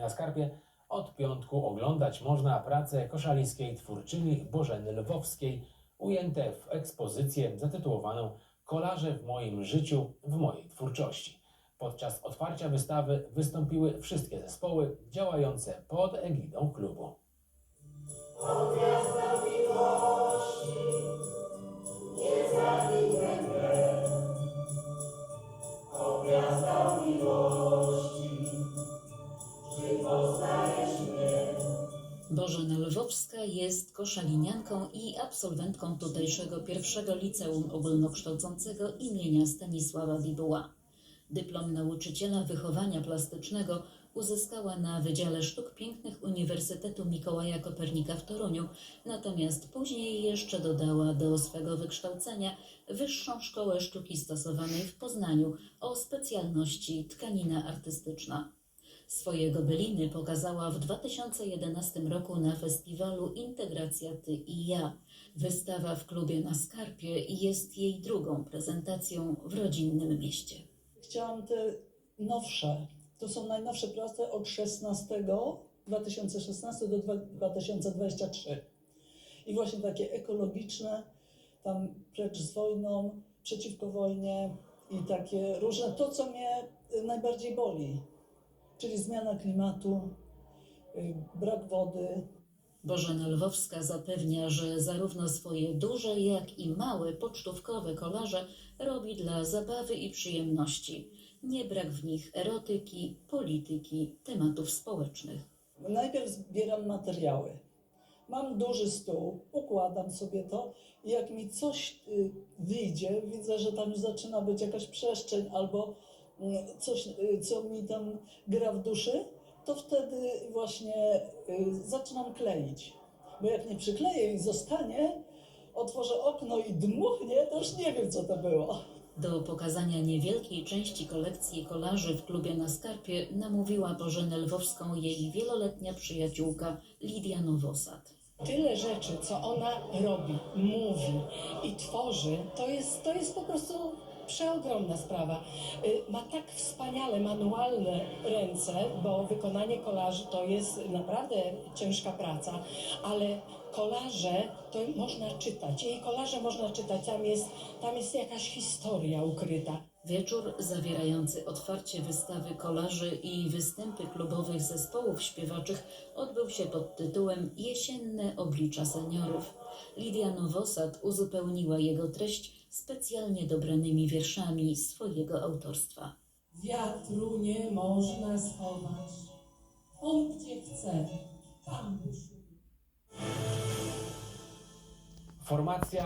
Na Skarpie od piątku oglądać można pracę koszalińskiej twórczyni Bożeny Lwowskiej ujęte w ekspozycję zatytułowaną Kolarze w moim życiu, w mojej twórczości. Podczas otwarcia wystawy wystąpiły wszystkie zespoły działające pod egidą klubu. Bożena Lwowska jest koszalinianką i absolwentką tutejszego pierwszego liceum ogólnokształcącego imienia Stanisława Bibuła. Dyplom nauczyciela wychowania plastycznego uzyskała na Wydziale Sztuk Pięknych Uniwersytetu Mikołaja Kopernika w Toruniu, natomiast później jeszcze dodała do swego wykształcenia Wyższą Szkołę Sztuki Stosowanej w Poznaniu o specjalności tkanina artystyczna. Swoje gobeliny pokazała w 2011 roku na festiwalu Integracja Ty i Ja. Wystawa w klubie na Skarpie jest jej drugą prezentacją w rodzinnym mieście. Chciałam te nowsze, to są najnowsze prace od 16, 2016 do 2023. I właśnie takie ekologiczne, tam precz z wojną, przeciwko wojnie i takie różne, to co mnie najbardziej boli, czyli zmiana klimatu, y, brak wody, Bożena Lwowska zapewnia, że zarówno swoje duże, jak i małe pocztówkowe kolarze robi dla zabawy i przyjemności. Nie brak w nich erotyki, polityki, tematów społecznych. Najpierw zbieram materiały. Mam duży stół, układam sobie to i jak mi coś y, wyjdzie, widzę, że tam już zaczyna być jakaś przestrzeń albo coś, y, co mi tam gra w duszy, to wtedy właśnie y, zaczynam kleić. Bo jak nie przykleję i zostanie, otworzę okno i dmuchnie, to już nie wiem, co to było. Do pokazania niewielkiej części kolekcji kolarzy w klubie na Skarpie namówiła Bożenę Lwowską jej wieloletnia przyjaciółka Lidia Nowosad. Tyle rzeczy, co ona robi, mówi i tworzy, to jest, to jest po prostu przeogromna sprawa. Y, Ma tak wspaniale manualne ręce, bo wykonanie kolaży to jest naprawdę ciężka praca, ale kolaże to można czytać. Jej kolaże można czytać, tam jest, tam jest jakaś historia ukryta. Wieczór zawierający otwarcie wystawy kolarzy i występy klubowych zespołów śpiewaczych odbył się pod tytułem Jesienne oblicza seniorów. Lidia Nowosad uzupełniła jego treść specjalnie dobranymi wierszami swojego autorstwa. Wiatru nie można schować. On gdzie chce, tam buszuje. Formacja